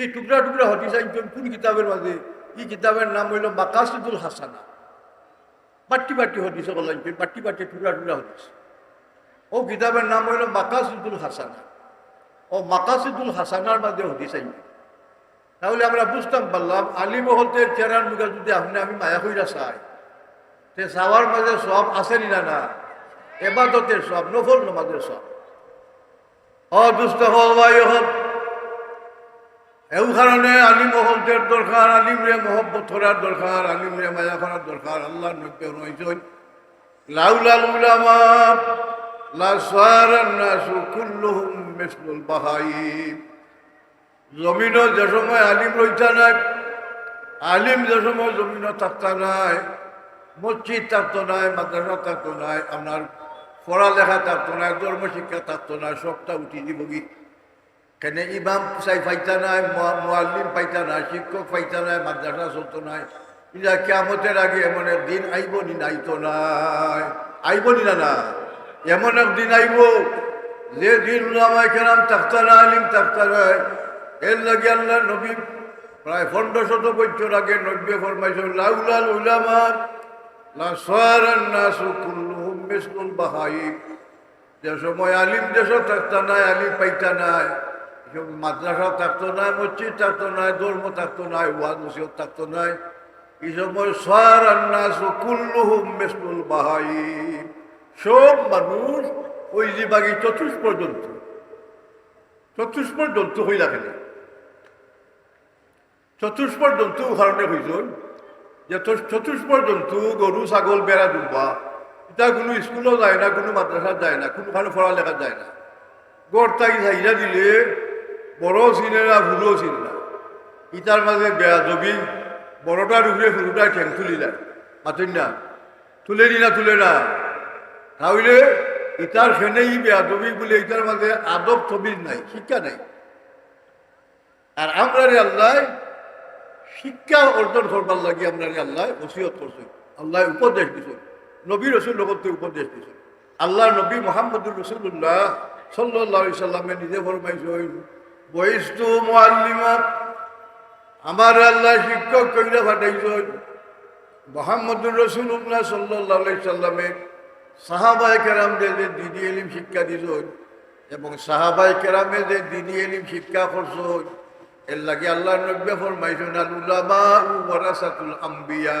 এই টুকরা টুকরা হদিস আনছেন কোন কিতাবের মাঝে? এই কিতাবের নাম হইল মাকাসিদুল হাসানা। বাট্টি বাট্টি হদিস আনছেন বাট্টি বাট্টি টুকরা টুকরা হদিস ও কিতাবের নাম হইল মাকাসিদুল হাসানা। ও মাকাসিদুল হাসানার মাঝে হদিস আনছেন তাহলে আমরা বুঝতাম পারলাম আলী মহলতের চেরার মুখে যদি আপনি, আমি মায়া কইরা চাই, তে চাওয়ার মাঝে সব আসেনি না না? এবাদতের সব, নফল নমাজের সব। অ দুষ্ট হল ভাই হল এও কারণে আলিম মহলতের দরকার আলিম রে মহব্বত করার দরকার আলিম রে মায়া করার দরকার আল্লাহ নব্য রয়েছেন লাউলাল উলামা জমিনও যে সময় আলিম রইতা নাই, আলিম যে সময় জমিনও থাকতা নাই, মসজিদ থাকতো নাই, মাদ্রাসা থাকতো নাই আপনার পড়ালেখা থাকতো না ধর্ম শিক্ষা থাকতো না সবটা উঠি দিবগি। কেন ইমাম চাই পাইতা নাই মোয়াল্লিম পাইতা নাই শিক্ষক পাইতা নাই মাদ্রাসা চলতো নাই ইয়া কেমতের আগে এমন একদিন আইব নি নাইতো নাই আইব নি না না এমন একদিন আইব যে দিন উলামাই কেরাম থাকতা না আলিম থাকতা নাই এর লাগে আল্লাহ নবী প্রায় পনেরো শত বছর আগে নব্বে ফরমাইছে লাউলাল বাহাইম যে সময় আলিম দেশ থাকতো নাই আলিম পাইতা নাই মাদ্রাসাও থাকতো নাই মসজিদ থাকতো নাই ধর্ম থাকতো নাই ওয়াজ নসিহত থাকতো নাই এই সময় সারান নাসু কুল্লুহুম মিসলুল বাহাইম সব মানুষ ওই যে বাকি চতুষ্প জন্তু চতুষ্প জন্তু হইলা কেন চতুষ্প জন্তু কারণে হইছিল যে চতুষ্প জন্তু গরু, ছাগল, বেড়া ডুবা এটা কোনো স্কুলও যায় না, কোনো মাদ্রাসা যায় না কোনো কোনোখানে পড়ালেখা যায় না। গড় তাই চাহিদা দিলে বড় চিনে না ভুলও চিন না মাঝে বেয়া জবি বড়টার উপরে সৰুটা ঠেং তুলি যায় মাতই না, তুলে নি না তুলে না। তাহলে ইটার ফেনেই বেয়া জবি বলে ইটার মাঝে আদব ছবি নাই, শিক্ষা নাই। আর আমরা রে আল্লাহ শিক্ষা অর্জন করবার লাগে আমরা রে আল্লাহ ওসিয়ত করছে আল্লাহ উপদেশ দিছে। নবী রসুল লগতে উপদেশ দিছে। আল্লাহ নবী মোহাম্মদুর রসুল্লাহ সাল্লাহ সাল্লামে নিজে ফরমাইছে বয়স্তু মোয়াল্লিমাত আমার আল্লাহ শিক্ষক কইরা ফাটাইছে মোহাম্মদুর রসুল্লাহ সাল্লাহ সাল্লামে সাহাবাই কেরামদে যে দিদি এলিম শিক্ষা দিছ এবং সাহাবাই কেরামে যে দিদি এলিম শিক্ষা করছ এর লাগে আল্লাহ নব্বে ফরমাইছেন, আল উলামা ওয়ারাসাতুল আম্বিয়া।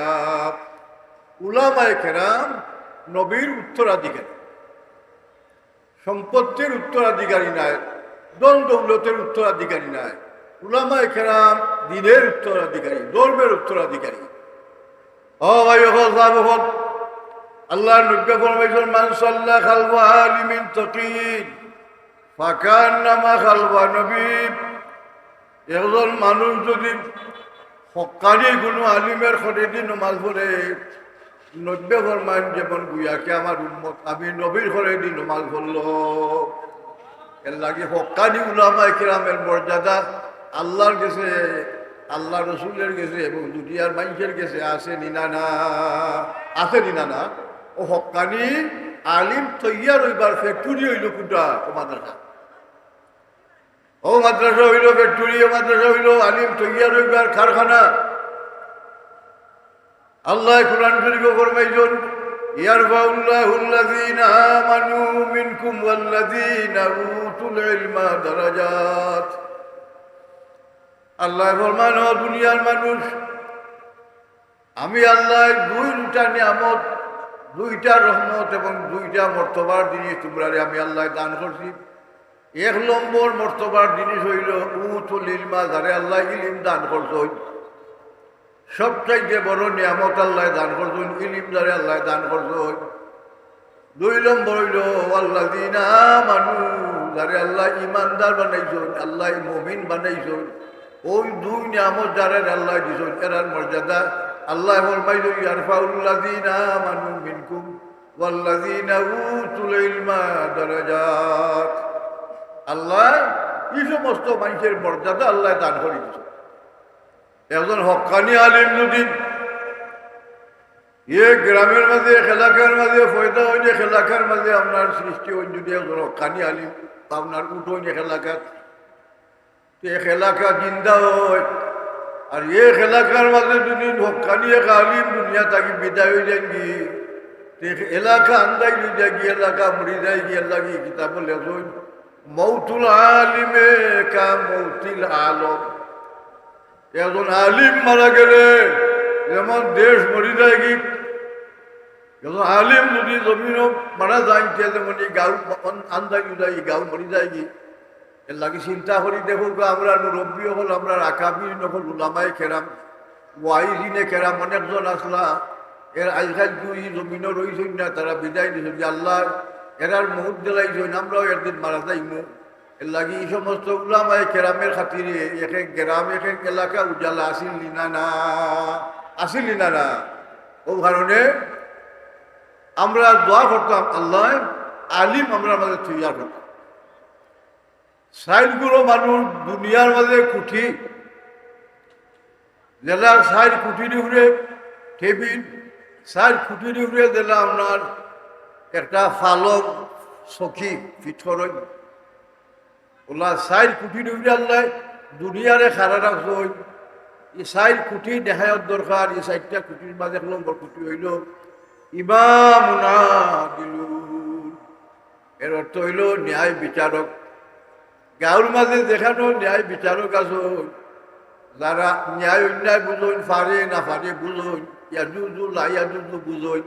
উলামায়ে কেরাম নবীর উত্তরাধিকারী। সম্পত্তির উত্তরাধিকারী নাই। দল দৌলতের উত্তরাধিকারী নাই। উলামায়ে কেরাম দিনের উত্তরাধিকারী, ধর্মের উত্তরাধিকারী। ও ভাই হল সাহেব হল আল্লাহ নব্বে ফরমাইছেন, মান সাল্লাহ খালবা আলিমিন তকিন ফাকান নামা খালবা নবী। একজন মানুষ যদি সকালে কোনো আলিমের খরেদি নমাজ পড়ে নব্বে ফরমান যেমন গুয়াকে আমার উন্মত আমি নবীর খরেদি নমাজ পড়ল। এর লাগে হকানি উলামায় কিরামের মর্যাদা। আল্লাহর গেছে আল্লাহ রসুলের গেছে এবং দুনিয়ার মানুষের গেছে আছে নিনা না আছে নিনা না ও হকানি আলিম তৈয়ার হইবার ফ্যাক্টরি হইল কোনটা? ও মাদ্রাসা। ও মাদ্রাসা হইল ফ্যাক্টরি ও মাদ্রাসা হইল আলিম তৈয়ার হইবার কারখানা। আল্লাহ কোরআন শরীফ ফরমাইছেন ইয়ারফাউল্লাহু আল্লাযীনা আমানু মিনকুম ওয়াল্লাযীনা উতুল ইলমা দারাজাত। আল্লাহ ফরমান দুনিয়ার মানুষ, আমি আল্লাহ দুইটা নিয়ামত, দুইটা রহমত এবং দুইটা মর্তবার জিনিস তোমরা আমি আল্লাহ দান করছি। এক নম্বর মর্তবার জিনিস হইল উতুল ইলমা, যারে আল্লাহ ইলিম দান করছেন সবচাইতে বড় নিয়ামত আল্লাহ দান করছেন, ইলিম যারে আল্লাহ দান করছেন। দুই নম্বর হইল আল্লাহ দিনা মানু যারে আল্লাহ ইমানদার বানাইছেন, আল্লাহ মমিন বানাইছেন। ওই দুই নিয়ামত যারে আল্লাহ দিছেন, এরার মর্যাদা আল্লাহ ফরমাইছেন ইয়ারফাউল্লাযীনা আমানু মিনকুম, ওয়াল্লাযীনা উতুল ইলমা দারাজাত। আল্লাহ এই সমস্ত মানুষের মর্যাদা আল্লাহ দান করে দিচ্ছে একজন হকানি আলিম যদি এ গ্রামের মাঝে এলাকার মাঝে, ফয়দা হইলে এলাকার মাঝে, আপনার সৃষ্টি হইন যদি একজন হকানি আলিম আপনার উঠোন এলাকার এক এলাকা জিন্দা হয়। আর এক এলাকার মাঝে যদি হকানি এক আলিম দুনিয়া থাকি বিদায় হয়ে যায়নি এক এলাকা আন্দাই নিয়ে যায় গিয়ে এলাকা মরি যায় গিয়ে লাগি কিতাব লেখন মৌতুল আলিমে কা মৌতিল আলম। একজন আলিম মারা গেলে, যেমন দেশ মরি যায় কি? একজন আলিম যদি জমিনও মারা যায় যেমন এই আন্দাই যায় এই গাঁও মরি যায় কি? এর লাগে চিন্তা করি দেখো গো, আমরা মুরব্বী হল, আমরা আকাবি নকল উলামাই খেরাম ওয়াইজিনে খেরাম অনেকজন আসলা। এর আজকাল দুই জমিনও রয়েছেন না, তারা বিদায় দিয়েছেন যে আল্লাহ, এরার মুহূর্ত দিলাইছেন আমরাও একদিন মারা যাইমু। লাগে এই সমস্ত উলামাই কেরামের খাতিরে এক এক গ্রাম, এক এক এলাকা উজালা আসিল না না আসিল না না ও কারণে আমরা দোয়া করতাম, আল্লাহ আলিম আমরা আমাদের তৈয়ার করতাম। সাইডগুলো মানুষ দুনিয়ার মাঝে কুঠি। জেলার সাইড কুঠির উপরে টেবিল সাইড কুঠির উপরে জেলা আপনার একটা ফালক সখী, পিঠরই। ওলা সাইড কুঠির উপরে আল্লাহ দুনিয়ারে খারা রাখছো এই সাইড কুঠি দেখায়ত দরকার এই সাইডটা কুটির মাঝে নম্বর কুটি হইল, ইমাম দিলুন এর অর্থ হইল ন্যায় বিচারক গাঁর মাঝে দেখানো ন্যায় বিচারক আছো যারা ন্যায় অন্যায় বুঝোন ফারে না ফারে বুঝোন ইয়াজুজু লাইয়াজুজু বুঝোন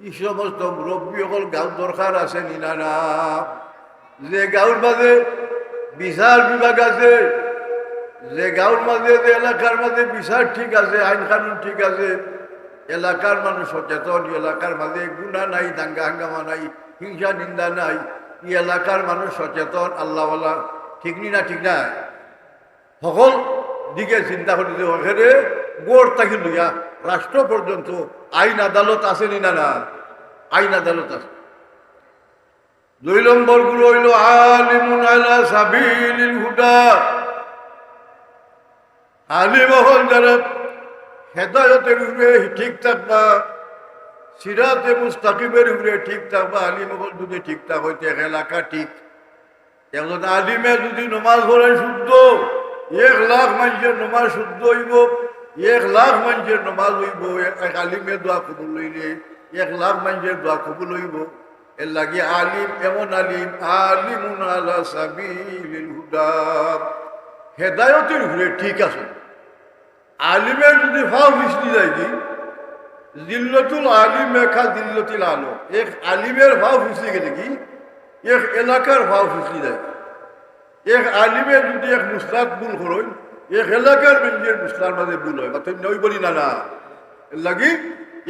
এই সমস্ত মুরব্বী অকল গাঁও দরকার আছে নিনা না যে গাঁর মাঝে বিচার বিভাগ আছে, যে গাঁর মাঝে যে এলাকার মাঝে বিচার ঠিক আছে, আইন কানুন ঠিক আছে এলাকার মানুষ সচেতন এলাকার মাঝে গুণা নাই, দাঙ্গা হাঙ্গামা নাই, হিংসা নিন্দা নাই এই এলাকার মানুষ সচেতন আল্লাহওয়ালা ঠিক নি না ঠিক না সকল দিকে চিন্তা করে যে ওখানে গোড় থাকি লইয়া রাষ্ট্র পর্যন্ত আইন আদালত আছে নি না না আইন আদালত আছে। দুই নম্বরগুলো হইল আলিমুন আলা সাবিলিল হুদা। আলিম হল যারা হেদায়তের উপরে ঠিক থাকবা, সিরাতে মুস্তাকিবের উপরে ঠিক থাকবা, আলিম হল যদি ঠিকঠাক হইতে এলাকা ঠিক। একজন আলিমে যদি নমাজ পড়ে শুদ্ধ, এক লাখ মানুষের নমাজ শুদ্ধ হইব, এক লাখ মানুষের নমাজ হইব, এক আলিমে দোয়া কবুল হইলে এক লাখ মানুষের দোয়া কবুল হইব। এর লাগে আলিম এমন আলিম আলিমুন আলা সাবিলিল হুদা হেদায়তের উপরে ঠিক আছে আলিমের যদি ভাও মিশলি যায় কি জিল্লতুল আলিম একা দিল্লতুল আলো এক আলিমের ভাও ফিসলি গেলে কি এক এলাকার ভাও ফিসলি যায় এক আলিমে যদি এক মুসলাদ ভুল করেন এক এলাকার মেঞ্জের মুসলার মাঝে ভুল হয় বা তুমি নই বলি না না লাগি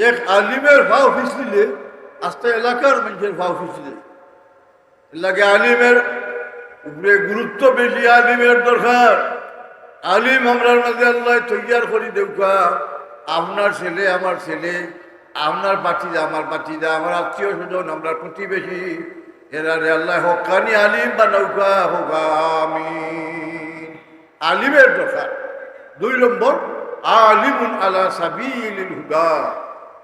এক আলিমের ভাও ফিসলিলে আস্তে এলাকার ভাও ফিসলি এর লাগে আলিমের উপরে গুরুত্ব বেশি, আলিমের দরকার। আলিম আমরার মাঝে আল্লাহ তৈয়ার করি দেউকা আপনার ছেলে, আমার ছেলে, আপনার বাতিদা, আমার বাতিদা, আমার আত্মীয় স্বজন, আমরা প্রতিবেশী। এরা রে আল্লাহ হকানি আলিম বা নৌকা, হোকা, আমিন। আলিমের দরকার। দুই নম্বর, আলিমুন আলা সাবিল হুদা।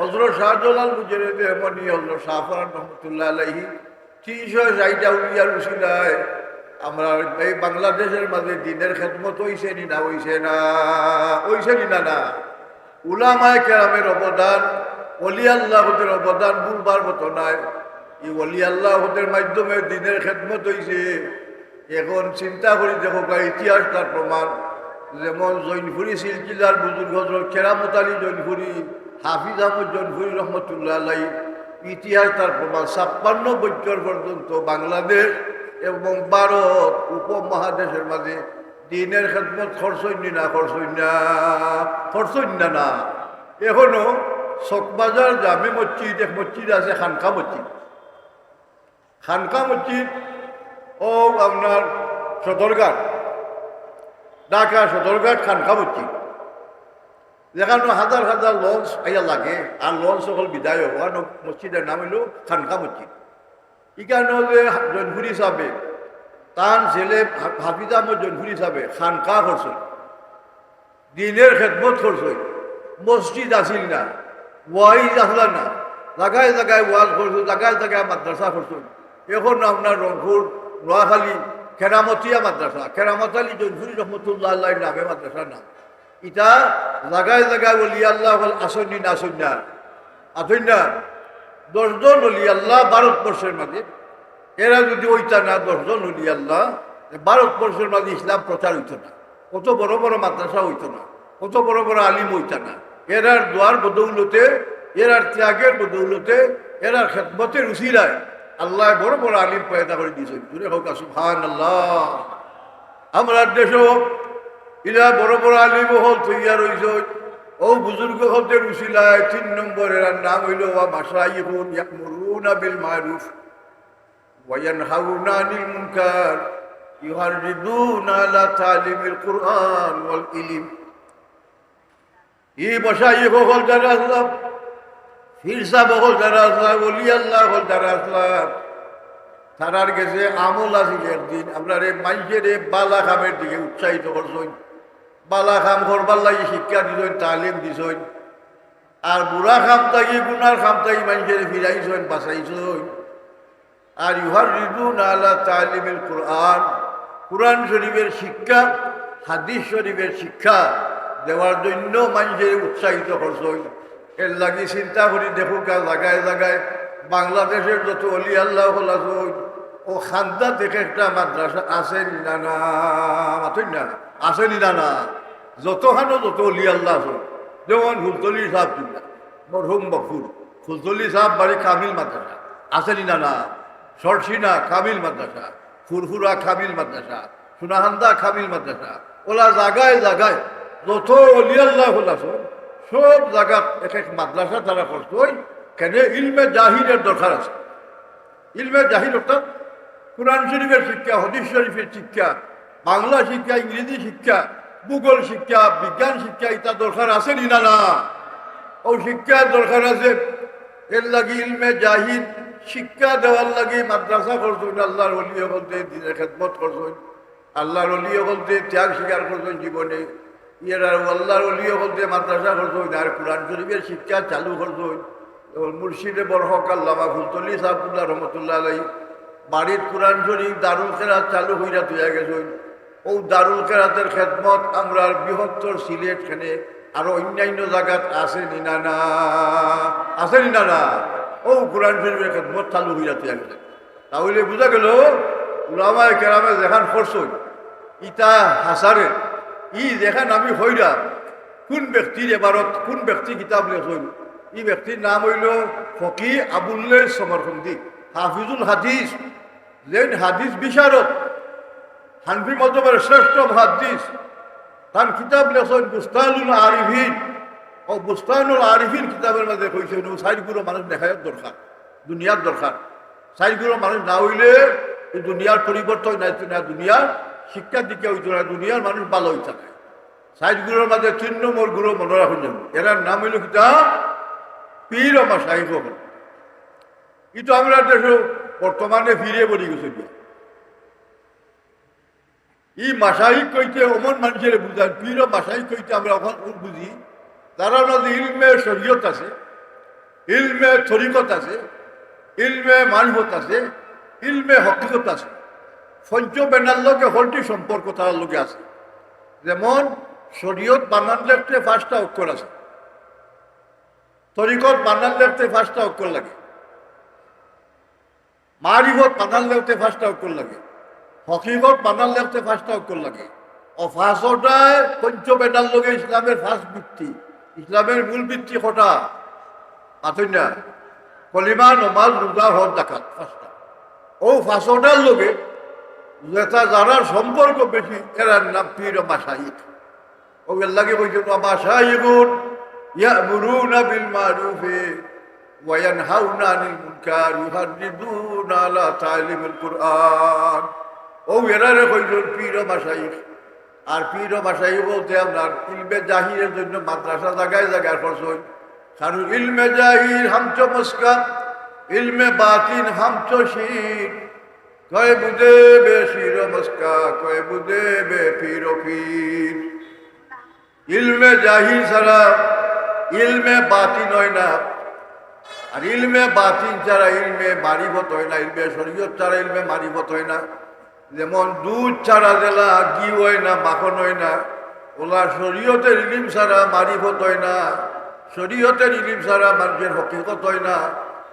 হজরত শাহজালাল মুজেরে দেহমনি হজরত শাহফরান রহমতুল্লাহ আলহি তিনশো উলিয়ার উসিলায় আমরা এই বাংলাদেশের মাঝে দিনের খেদমত হইছে নি না হইছে না? হইছে নি না না? উলামায় কেরামের অবদান অলি আল্লাহদের অবদান ভুলবার মতো নাই। এই অলি আল্লাহদের মাধ্যমে দিনের খেদমত হইছে। এখন চিন্তা করি দেখো ইতিহাস তার প্রমাণ। যেমন জৈনপুরি সিলকিলার বুজুর্গ হজরত কেরামত আলী জৈনপুরি হাফিজ আহমদ জৈনপুরি রহমতুল্লাহ আলাই ইতিহাস তার প্রমাণ ছাপ্পান্ন বছর পর্যন্ত বাংলাদেশ এবং ভারত উপমহাদেশের মাঝে দিনের খেদমত খরচইন না খরচইন না। এখনও চকবাজার জামে মসজিদ, এক মসজিদ আছে, খানকা মসজিদ। খানকা মসজিদ, ও আপনার সদরঘাট, ঢাকা সদরঘাট খানকাবতী যেখানে হাজার হাজার লঞ্চ আইয়া লাগে আর লঞ্চ সকল বিদায় হওয়ার মসজিদের নাম হইল খানকা মসজিদ ইখানে যে জনপুরি সাহেবে তার ছেলে হাফিজ আহমদ জনপুরি সাহেবে খানকা করছে দিনের খেদমত করছে মসজিদ আসিল না ওয়াইজ আসলা না জায়গায় জায়গায় ওয়াজ করছ জায়গায় জায়গায় মাদ্রাসা করছ এখন আপনার রংপুর নোয়াখালী কেরামতিয়া মাদ্রাসা কেরামত আলী জনপুরি রহমতুল্লাহ নামে মাদ্রাসার নাম। ইটা জায়গায় জায়গায় বলি আল্লাহ বল আসনি না আসন না আসন না। দশজন অলি আল্লাহ ভারতবর্ষের মাঝে। এরা যদি ওইটা না, দশজন অলি আল্লাহ ভারতবর্ষের মাঝে ইসলাম প্রচার হইতো না। কত বড় বড় মাদ্রাসা হইতো না। কত বড় বড় আলিম হইতো না। এরার দোয়ার বদৌলতে, এরার ত্যাগের বদৌলতে, এরার খেদমতের উসিলায় আল্লাহ বড় বড় আলিম পয়দা করে দিয়েছে জুড়ে হোক সুহান আল্লাহ আমরা দেশও ইরা বড় বড় আলিম হল তৈয়া রইছ ও বুজুর্গ হলদের উসিলায় তিন নম্বর এরার নাম হইল ওয়া মাসাইহুন ইয়ামুরুনা বিল মারুফ ওয়ায়ানহাউনা আনিল মুনকার ইউহাররিদুনা আলা তালিমিল কুরআন ওয়াল ইলম ই মাসাইহ হল যারা আসলাম ফিরসা বহল যারা আসলাম ওলি আল্লাহ হল যারা আসলাম তারার গেছে আমল আছিল একদিন আপনার এই মাইজের এই বালা খামের দিকে উৎসাহিত করছেন বালা খাম করবার লাগি শিক্ষা দিছেন তালিম দিছেন আর বুড়া খাম থাকি গুনার খাম থাকি মানুষের ফিরাইছেন বাঁচাইছেন আর ইহার রিদু নালা তালিমের কোরআন কোরআন শরীফের শিক্ষা, হাদিস শরীফের শিক্ষা দেওয়ার জন্য মানুষের উৎসাহিত করছেন এর লাগি চিন্তা করি দেখুক জায়গায় জায়গায় বাংলাদেশের যত অলি আল্লাহ হল ও খান্দা দেখে একটা মাদ্রাসা আছে না না মাথুন না আছে না না। যতখানো যত অলি আল্লাহ আছে, যেমন ফুলতলি সাহ চিন্তা মরহুম বকুর ফুলতলি সাহ বাড়ি কামিল মাদ্রাসা আছে না না। সরসিনা কামিল মাদ্রাসা, ফুরফুরা কামিল মাদ্রাসা, সোনাহান্দা কামিল মাদ্রাসা, ওলা জাগায় জাগায় যত অলি আল্লাহ হল আছে, সব জায়গা এক এক মাদ্রাসা তারা করতো কেন? ইলমে জাহিরের দরকার আছে। ইলমে জাহির অর্থাৎ কোরআন শরীফের শিক্ষা, হদিস শরীফের শিক্ষা, বাংলা শিক্ষা, ইংরেজি শিক্ষা, ভূগোল শিক্ষা, বিজ্ঞান শিক্ষা ইটা দরকার আছে নি, না? না ও শিক্ষার দরকার আছে। এর লাগি ইলমে জাহির শিক্ষা দেওয়ার লাগি মাদ্রাসা করছেন আল্লাহর অলিয়ে বলতে, দিনের খেদমত করছেন আল্লাহর অলিয়ে বলতে, ত্যাগ স্বীকার করছেন জীবনে। ইয়ের আর আল্লাহর অলিয়ে বলতে, মাদ্রাসা করছেন আর কোরআন শরীফের শিক্ষা চালু করছেন মুর্শিদে বরহক আল্লামা ফুলতলি সাহাবুল্লাহ রহমতুল্লাহ আলাই বাড়ির কোরআন শরীফ দারুল কেরাত চালু হইয়া তুইয়া গেছেন ও দারুল কেরাতের খেদমত আমরা বৃহত্তর সিলেট খানে আরও অন্যান্য জায়গাত আছে নিনা না? আছে নিনা না? ও কোরআন শরীফের খেদমত চালু হইয়া তুইয়া গেছে। তাহলে বোঝা গেল, উলামায় কেরামে যেখান করছই ইটা হাসারে, ই যেখান আমি হইরা, কোন ব্যক্তির এবারত, কোন ব্যক্তি কিতাব লেখইল ই ব্যক্তির নাম হইল ফকি আবুল্লের সমরখন্দি। হাফিজুল হাদিস যেন হাদিস বিচারক হানফি মতবের শ্রেষ্ঠ হাদিস তার কিতাব লেখেন বুস্তানুল আরিফিন। ও বুস্তানুল আরিফিন কিতাবের মধ্যে কইছে ও সাইডগুলো মানুষ দেখায় দরকার, দুনিয়ার দরকার। সাইডগুলো মানুষ না হইলে দুনিয়ার পরিবর্তন নাই, না দুনিয়ার শিক্ষার দিকে হইতো না দুনিয়ার মানুষ ভালো হইতে না সাইডগুলোর মাঝে তিন নম্বরগুলো মনে রাখুন এরার নাম হইল কিতাব পীর আমার সাহিব কিন্তু আমরা দেশ বর্তমানে ফিরে বলি গেছে ই মাসাহিক কইতে অমন মানুষের বুঝান পীর মাসাহিক কইতে আমরা ওখান বুঝি তারা মধ্যে ইলমে শরীয়ত আছে, ইলমে তরিকত আছে, ইলমে মানবত আছে, ইলমে হকিকত আছে। পঞ্চ বেনার লগে হলটি সম্পর্ক তার লগে আছে। যেমন শরীয়ত বানান লেখতে পাঁচটা অক্ষর আছে। তরিকত বানান লেখতে পাঁচটা অক্ষর লাগে। মারিফত পাতাল উঠে ফার্স্ট কর লাগে। হকিমত বানালে উঠে ফার্স্ট কর লাগে। ও ফাঁসটায় পঞ্চম পেডাল লগে ইসলামের ফাঁস বৃত্তি ইসলামের মূল বৃত্তি কটা? পাথন্য কলিমা নমাল রোজা হর দেখাত ফাঁসটা ও ফাঁসটার লগে নেতা যারার সম্পর্ক বেশি, এরার নাম পীর মাসাহিদ এর লাগে বলছিল মাসাহিগুন না বিল মারুফে। وينهون عن المنكر يهددون على تعليم القرآن ও এরারে কইজন পীর মাসাইক আর পীর বাসাই বলতে আপনার ইলমে জাহিরের জন্য মাদ্রাসা জায়গায় জায়গায় খরচ হয় কারণ ইলমে জাহির হামচ মস্কা ইলমে বাতিন হামচ শির কয় বুদে বে শির মস্কা কয় বুদে বে পীর ও পীর ইলমে জাহির ছাড়া ইলমে বাতিন হয় না আর ইলমে বাতিন ছাড়া ইলমে মারিফত হয় না, ইলমে শরীয়ত ছাড়া ইলমে মারিফত হয় না। যেমন দুধ ছাড়া জেলা, ঘি হয় না, মাখন হয় না। ওলা শরীয়তের ইলিম ছাড়া মারিফত হয় না। শরীয়তের ইলিম ছাড়া মানুষের হকিকত হয় না।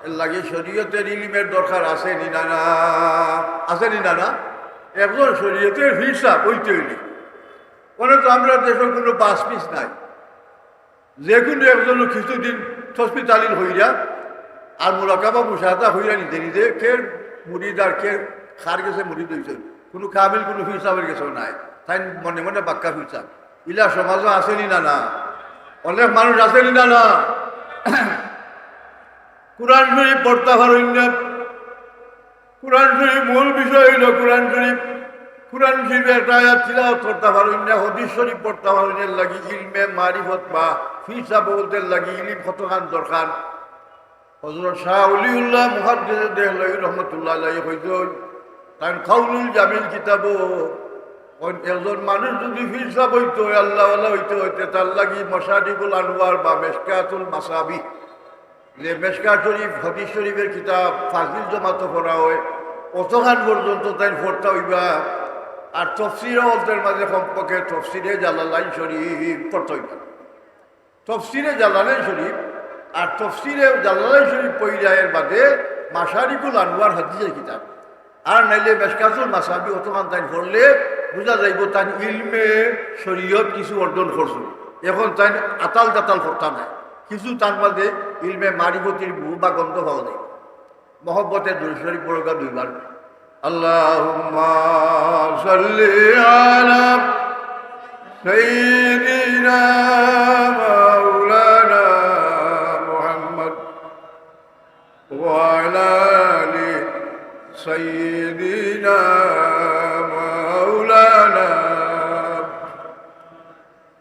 এর লাগে শরীয়তের ইলিমের দরকার আছে নি না না? আছে নি না না? একজন শরীয়তের হিসাব ওইতে হইলি। মানে তো আমরা দেশের কোনো বাস পিস নাই। যে কোনো একজন কিছুদিন হসপিটালিল হইয়া আর মোরাকাবা মুসাদা হইয়া নিজে নিজে কে মুড়িদার কে খার গেছে, মুড়ি দইছে কোনো কামিল, কোনো হিসাবের গেছে নাই। তাই মনে মনে বাক্কা হিসাব ইলা সমাজও আসেনি না না। অনেক মানুষ আসেনি না না। কোরআন শরীফ পড়তে পারেন কোরআন শরীফ মূল বিষয় হইল কোরআন শরীফ। কোরআন শরীফের একটা তিলাওয়াত করতে পারেন হদিস শরীফ পড়তে পারেন লাগি ইলমে মারিফত বা ফিসা বলতে লাগি ইলিম কতখান দরকার। হজরত শাহ মুহাদ্দিস দেহলাই রহমতুল্লাহ আলাই হইত তার খাউলুল জামিল কিতাব একজন মানুষ যদি ফিরসা হইতো আল্লাহ আল্লাহ হইতে হইতে তার লাগি মশারিবুল আনোয়ার বা মেশকাতুল মাসাবি। যে মেশকা শরীফ, হদিস শরীফের কিতাব, ফাজিল জমাতো পড়া হয় অতখান পর্যন্ত তাই পড়তে হইবা। আর তফসির অল্পের মাঝে কমপক্ষে তফসিরে জালালাইন শরীফ পড়তে হইবা। তফসিরে জালালাইন শরীফ, আর তফসিরে জালালাইন শরীফ পইরায়ের বাদে মাসারিকুল আনোয়ার হাদিসের কিতাব। আর নাইলে মেশকাতুল মাসাবি অতমান তাই পড়লে বোঝা যাইব তাই ইলমে শরীয়ত কিছু অর্জন করছ। এখন তাই আতাল দাতাল করতাম না। কিছু তার মাঝে ইলমে মারিবতির বহু বা গন্ধ পাওয়া যায়। মহব্বতের দুরশরী পড়োগা দুইবার। আল্লাহুম্মা সাল্লি আলা সাইয়্যিদিনা মাওলানা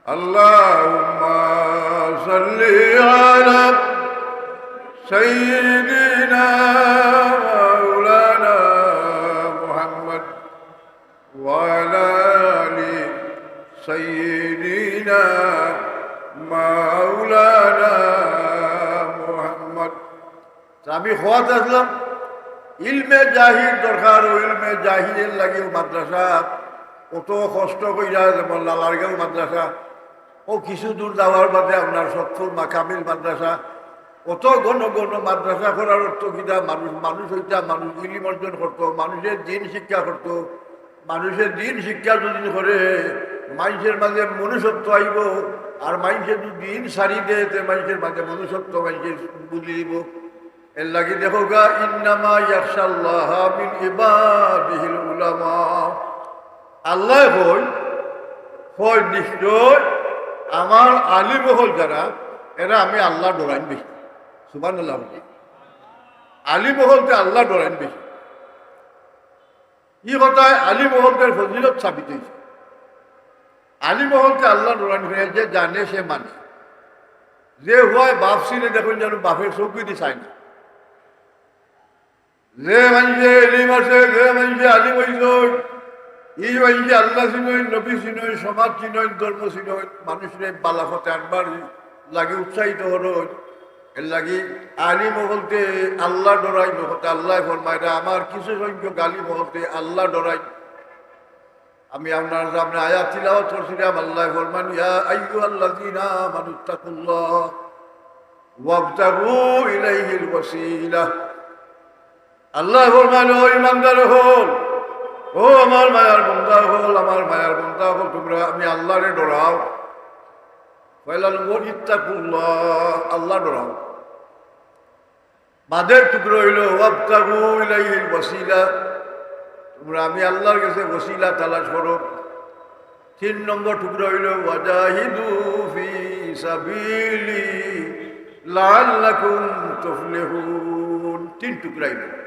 اللهم صل على سيدنا مولانا محمد وعلى ال سيدنا مولانا محمد আমি খোয়াতে আসলাম ইলমে জাহির দরকার, ও ইলমে জাহিরের লাগে মাদ্রাসা। কত কষ্ট কইরা যেমন লালারগাঁও মাদ্রাসা। ও কিছু দূর যাওয়ার বাদে আপনার সত্তর মাকামিল মাদ্রাসা। অত ঘন ঘন মাদ্রাসা করার অর্থ কিনা মানুষ মানুষ হইতা মানুষ ইলিম অর্জন করতো, মানুষের দিন শিক্ষা করতো। মানুষের দিন শিক্ষা যদি করে, মানুষের মাঝে মনুষ্যত্ব আইব, আর মানুষের দিন সারি দেয় মানুষের মাঝে মনুষ্যত্ব মানুষের বুঝি দিব। এর লাগি দেখো গা, ইন্নামা ইয়াকশাল্লাহ মিন ইবাদিহিল উলামা। আল্লাহ হই হয় নিশ্চয় আমার আলী মহল যারা, এরা আমি আল্লাহ ডরাইন বেশি। সুবান আল্লাহ আলী মহলতে আল্লাহ ডরাইন বেশি। ই কথায় আলী মহলদের ফজিলত সাবিত হয়েছে আলী মহলতে আল্লাহ ডরাইন হয়ে যে জানে সে মানে। যে হয় বাপ সিনে দেখুন যেন বাপের চৌকি দি চায় না। যে এই বাড়িতে আল্লাহ নবী সমাজ উৎসাহিত লাগি আলী মহলতে আল্লাহ ডরাই মহতে আল্লাহ ফরমায় আমার কিছু সংখ্যক আলী মহলতে আল্লাহ ডরাই। আমি আপনার সামনে আয়াত তিলাওয়াত আল্লাহ ফরমান ইয়া আল্লাহ ফরমান ও ইমানদার হল। ও আমার মায়ার বন্ধা হল, আমার মায়ার বন্ধা হল, তোমরা, আমি আল্লাহরে ডরাও। পয়লা নম্বর ইত্তাকুল্লাহ, আল্লাহ ডরাও। বাদের টুকরো হইল, ওয়াবতাগু ইলাইহিল ওয়াসিলা। তোমরা, আমি আল্লাহর কাছে ওসিলা তালাশ করো। তিন নম্বর টুকরো হইল, ওয়াজাহিদু ফি সাবিলি লাআল্লাকুম তুফলিহুন। তিন টুকরা হইল।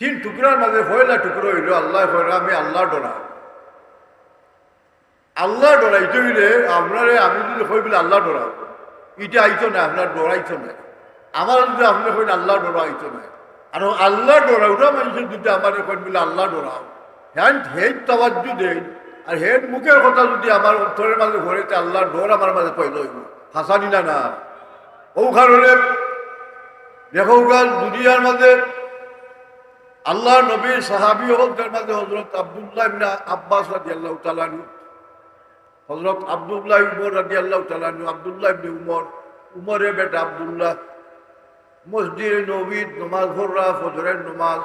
তিন টুকরার মাঝে পয়লা টুকরো হইল আল্লাহ পয়লা, আমি আল্লাহ ডরা আল্লাহ ডরাইতে হইলে আপনারে, আমি যদি কই বলে আল্লাহ ডরাও এটা আইতো না, আপনার ডরাইতো না। আমার যদি আপনি কইন আল্লাহ ডরা আইতো না, আর আল্লাহ ডরাওটা মানুষের যদি আমার কইন বলে আল্লাহ ডরাও হ্যাঁ হেড তাবাজ্জু দেন, আর হেড মুখের কথা যদি আমার অন্তরের মাঝে ঘরেতে আল্লাহর ডর আমার মাঝে পয়ল হইব। হাসানি না না। ও কারণে দেখো দুনিয়ার মাঝে আল্লাহ নবীর সাহাবি হলদের মাঝে হজরত আবদুল্লাহ আব্বাস রাদিয়াল্লাহু তাআলা আনহু হজরত আবদুল্লাহ উমর রাজি আল্লাহ তালানু আবদুল্লাহ ইবনে উমর, উমরে বেটা আবদুল্লাহ, মসজিদ নবীদ নমাজ ভর্রা ফজরের নমাজ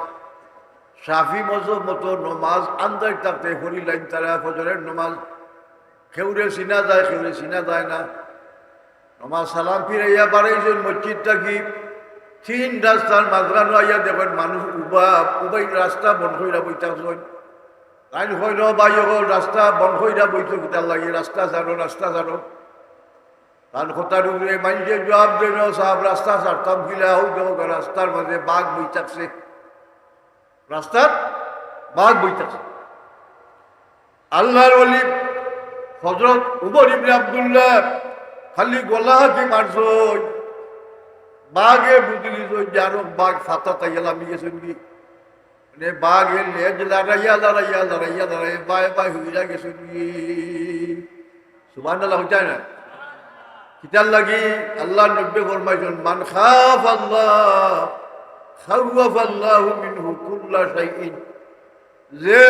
সাফি মজব মতো নমাজ, আন্দাজ থাকতে হরি লাইন তারা ফজরের নমাজ, খেউরে সিনা যায়, খেউরে সিনা যায় না। নমাজ সালাম ফিরাইয়া বাড়াইছেন মসজিদটা কি? তিন রাস্তার মাঝখানো আইয়া দেখেন মানুষ উবা, উবাই রাস্তা বন্ধ হইয়া বইতাছেন আইন হইল বাই হল রাস্তা বন্ধ হইয়া বইত কিতার লাগে রাস্তা ছাড়ো রাস্তা ছাড়ো তার কথার উপরে মাইন্ডে জবাব দেন সাহেব রাস্তা ছাড়তাম কিলা হোক রাস্তার মাঝে বাঘ বই থাকছে। রাস্তার বাঘ বই থাকছে। আল্লাহর অলি হজরত উমর ইবনে আবদুল্লাহ, খালি গলা হাতি মারছ বাঘে বুঝলি যারো বাঘ ফাতা তাইয়ালা আমি গেছেন কি মানে বাঘ এর লেজ লড়াইয়া লড়াইয়া লড়াইয়া লড়াইয়া বায় বায় হইয়া গেছে কি সুবান আল্লাহ হইতাই না কিতার লাগি আল্লাহ নব্বে ফরমাইছেন মান খাফ আল্লাহ খাওয়াফ আল্লাহ মিনহু কুল্লা শাইইন যে